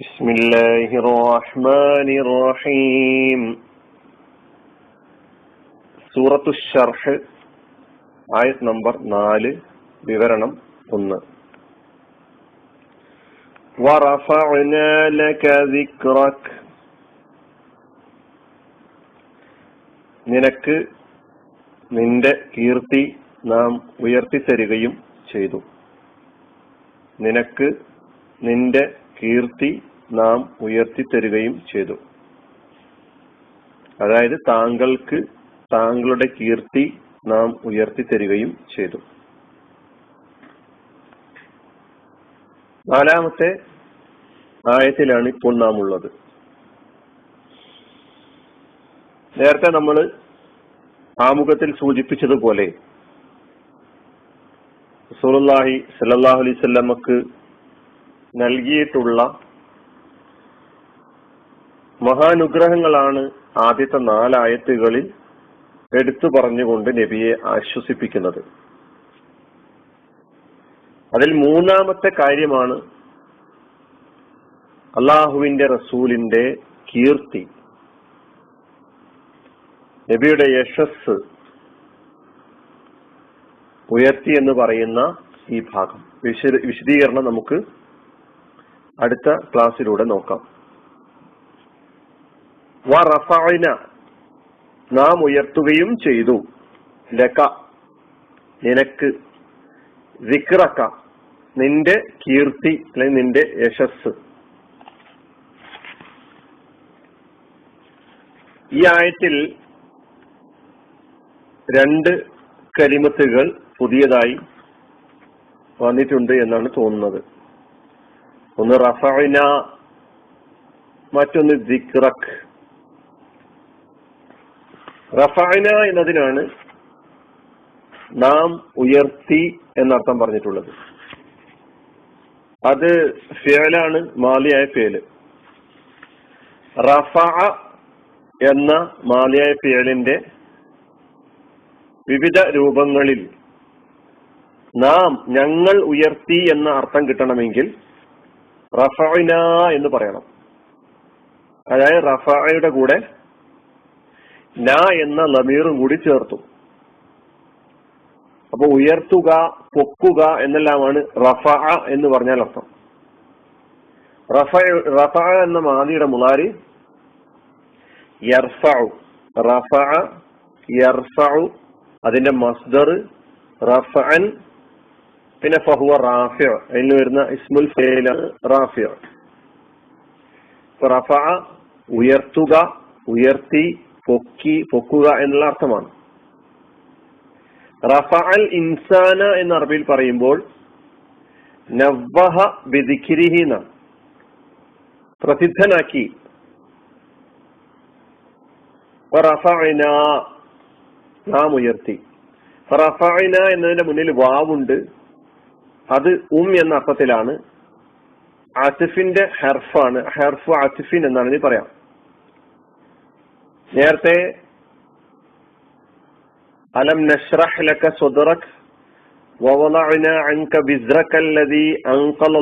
بسم الله الرحمن الرحيم സൂറത്തു ഷർഹ് ആയത് നമ്പർ നാല് വിവരണം ഒന്ന് ورفعنا لك ذكرك നിനക്ക് നിന്റെ കീർത്തി നാം ഉയർത്തി തരികയും ചെയ്തു നിനക്ക് നിന്റെ കീർത്തി നാം ഉയർത്തി തരികയും ചെയ്തു. അതായത് താങ്കൾക്ക് താങ്കളുടെ കീർത്തി നാം ഉയർത്തി തരികയും ചെയ്തു. നാലാമത്തെ ആയത്തിലാണ് ഇപ്പോൾ നാം ഉള്ളത്. നേരത്തെ നമ്മൾ ആമുഖത്തിൽ സൂചിപ്പിച്ചതുപോലെ സുറുല്ലാഹി സല്ലാഹു അലൈവല്ലമക്ക് നൽകിയിട്ടുള്ള മഹാനുഗ്രഹങ്ങളാണ് ആദ്യത്തെ നാലായത്തുകളിൽ എടുത്തു പറഞ്ഞുകൊണ്ട് നബിയെ ആശ്വസിപ്പിക്കുന്നത്. അതിൽ മൂന്നാമത്തെ കാര്യമാണ് അള്ളാഹുവിന്റെ റസൂലിന്റെ കീർത്തി. നബിയുടെ യശസ് ഉയർത്തി എന്ന് പറയുന്ന ഈ ഭാഗം. വിശദീകരണം നമുക്ക് അടുത്ത ക്ലാസ്സിലൂടെ നോക്കാം. വറഫഅന നാം ഉയർത്തുകയും ചെയ്തു. ലക. നിനക്ക്. വിക്രക്ക നിന്റെ കീർത്തി അല്ലെങ്കിൽ നിന്റെ യശസ് ഈ ആയത്തിൽ രണ്ട് കരിമത്തുകൾ പുതിയതായി വന്നിട്ടുണ്ട് എന്നാണ് തോന്നുന്നത്. ഒന്ന് റഫഅന മറ്റൊന്ന് ദിക്റക് റഫഅന എന്നതിനാണ് നാം ഉയർത്തി എന്നർത്ഥം പറഞ്ഞിട്ടുള്ളത്. അത് ഫേലാണ് മാലിയായ ഫേൽ റഫ എന്ന മാലിയായ ഫേലിന്റെ വിവിധ രൂപങ്ങളിൽ നാം ഞങ്ങൾ ഉയർത്തി എന്ന അർത്ഥം കിട്ടണമെങ്കിൽ റഫഅന എന്ന് പറയണം. അതായത് റഫയുടെ കൂടെ ന എന്ന ലമീറും കൂടി ചേർത്തു. അപ്പൊ ഉയർത്തുക പൊക്കുക എന്നെല്ലാമാണ് റഫ എന്ന് പറഞ്ഞാൽ അർത്ഥം. റഫ റഫ എന്ന മാതിയുടെ മുളാരി അതിന്റെ മസ്ദർ റഫൻ പിന്നെ ഫഹുവ റാഫിയ അതിന് വരുന്ന ഇസ്മുൽ റാഫിയ റഫ ഉയർത്തുക ഉയർത്തി പൊക്കി പൊക്കുക എന്നുള്ള അർത്ഥമാണ്. റഫ അൽ ഇൻസാന എന്ന അറബിയിൽ പറയുമ്പോൾ പ്രസിദ്ധനാക്കി. നാം ഉയർത്തി. റഫായന എന്നതിന്റെ മുന്നിൽ വാവുണ്ട്. അത് ഉം എന്ന അർത്ഥത്തിലാണ്. ആസിഫിന്റെ ഹെർഫാണ്. ഹെർഫ് ആസിഫിൻ എന്നാണ് ഇനി പറയാം. നേരത്തെ അലം നഷ്റഹ് ലക സ്വദറക് വവലഅന അൻക ബിസ്റക അല്ലദി അൻഖല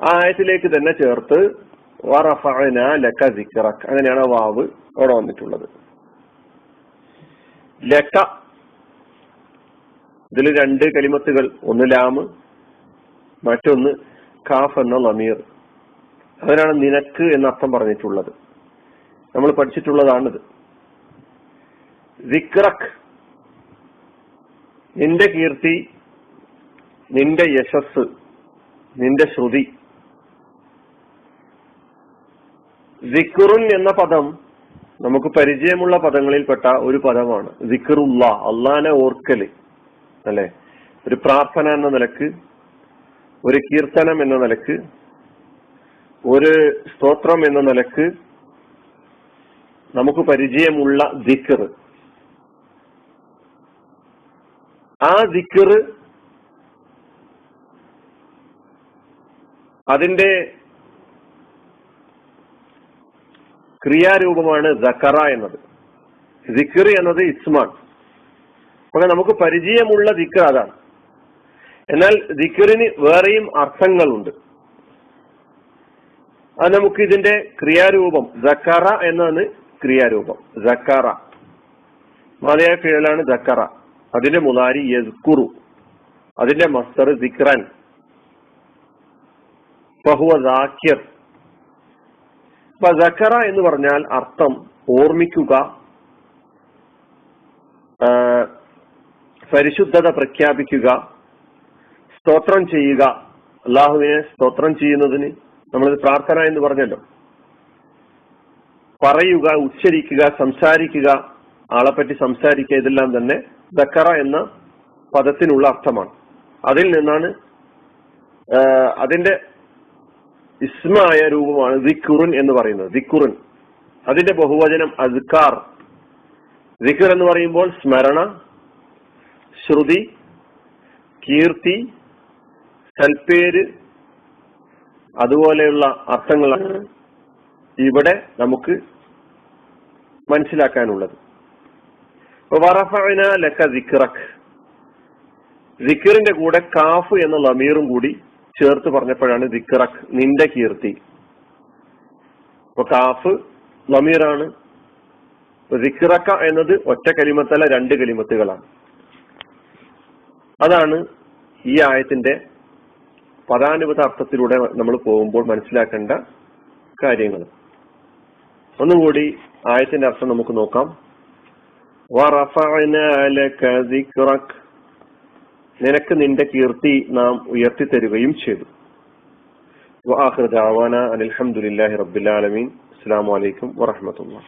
ആയത്തിലേക്ക് തന്നെ ചേർത്ത് വറഫഅന ലക സിക്റക്. അങ്ങനെയാണ് വാവ് അവിടെ വന്നിട്ടുള്ളത്. ലക ഇതിൽ രണ്ട് കലിമത്തുകൾ. ഒന്ന് ലാമ് മറ്റൊന്ന് കാഫ് എന്ന ലമീർ അതിനാണ് നിനക്ക് എന്ന അർത്ഥം പറഞ്ഞിട്ടുള്ളത്. നമ്മൾ പഠിച്ചിട്ടുള്ളതാണിത്. വിക്രക് നിന്റെ കീർത്തി നിന്റെ യശസ് നിന്റെ ശ്രുതി. വിക്റുൻ എന്ന പദം നമുക്ക് പരിചയമുള്ള പദങ്ങളിൽപ്പെട്ട ഒരു പദമാണ്. വിക്റുല്ല അള്ളാനെ ഓർക്കൽ അല്ലെ? ഒരു പ്രാർത്ഥന എന്ന നിലയ്ക്ക് ഒരു കീർത്തനം എന്ന നിലയ്ക്ക് ഒരു സ്തോത്രം എന്ന നിലയ്ക്ക് നമുക്ക് പരിചയമുള്ള ദിക്കർ ആ ദിക്കർ അതിന്റെ ക്രിയാരൂപമാണ് ദക്കറ എന്നത്. ദിക്കർ എന്നത് ഇസ്മാൻ അപ്പൊ നമുക്ക് പരിചയമുള്ള ദിക്കർ അതാണ്. എന്നാൽ ദിക്കറിന് വേറെയും അർത്ഥങ്ങളുണ്ട്. അത് നമുക്ക് ഇതിന്റെ ക്രിയാരൂപം ജക്കറ എന്നാണ് ക്രിയാരൂപം. ജക്കറ. മതിയായ ഫിഴലാണ് ജക്കറ. അതിന്റെ മുതാരി യസ്കുറു. അതിന്റെ മസ്തർ ദിക്റൻ ബഹുവ അപ്പൊ ജക്കറ എന്ന് പറഞ്ഞാൽ അർത്ഥം ഓർമ്മിക്കുക പരിശുദ്ധത പ്രഖ്യാപിക്കുക സ്തോത്രം ചെയ്യുക. അള്ളാഹുവിനെ സ്തോത്രം ചെയ്യുന്നതിന് നമ്മളിത് പ്രാർത്ഥന എന്ന് പറഞ്ഞല്ലോ. പറയുക ഉച്ചരിക്കുക സംസാരിക്കുക ആളെപ്പറ്റി സംസാരിക്കുക ഇതെല്ലാം തന്നെ ദക്കറ എന്ന പദത്തിനുള്ള അർത്ഥമാണ്. അതിൽ നിന്നാണ് അതിന്റെ ഇസ്മായ രൂപമാണ് ദിക്കുറുൻ എന്ന് പറയുന്നത്. ദിക്കുറുൻ അതിന്റെ ബഹുവചനം അസ്കാർ. ദിഖുർ എന്ന് പറയുമ്പോൾ സ്മരണ ശ്രുതി കീർത്തി സൽപ്പേര് അതുപോലെയുള്ള അർത്ഥങ്ങളാണ്. ഇവിടെ നമുക്ക് മനസ്സിലാക്കാനുള്ളത്. ലക്ക ദിക്കറിന്റെ കൂടെ കാഫ് എന്ന ലമീറും കൂടി ചേർത്ത് പറഞ്ഞപ്പോഴാണ് ദിക്റക് നിന്റെ കീർത്തി. അപ്പൊ കാഫ് ലമീറാണ്. ദിക്റക്ക എന്നത് ഒറ്റ കലിമത്തല്ല രണ്ട് കലിമത്തുകളാണ്. അതാണ് ഈ ആയത്തിന്റെ പദാനുപത അർത്ഥത്തിലൂടെ നമ്മൾ പോകുമ്പോൾ മനസ്സിലാക്കേണ്ട കാര്യങ്ങൾ. ഒന്നുകൂടി ആയത്തിന്റെ അർത്ഥം നമുക്ക് നോക്കാം. നിനക്ക് നിന്റെ കീർത്തി നാം ഉയർത്തി തരുകയും ചെയ്തു വാഹൃദാവാന റബ്ബുലാലമീൻ അസ്സാം വലൈക്കും വറഹമത്തുള്ള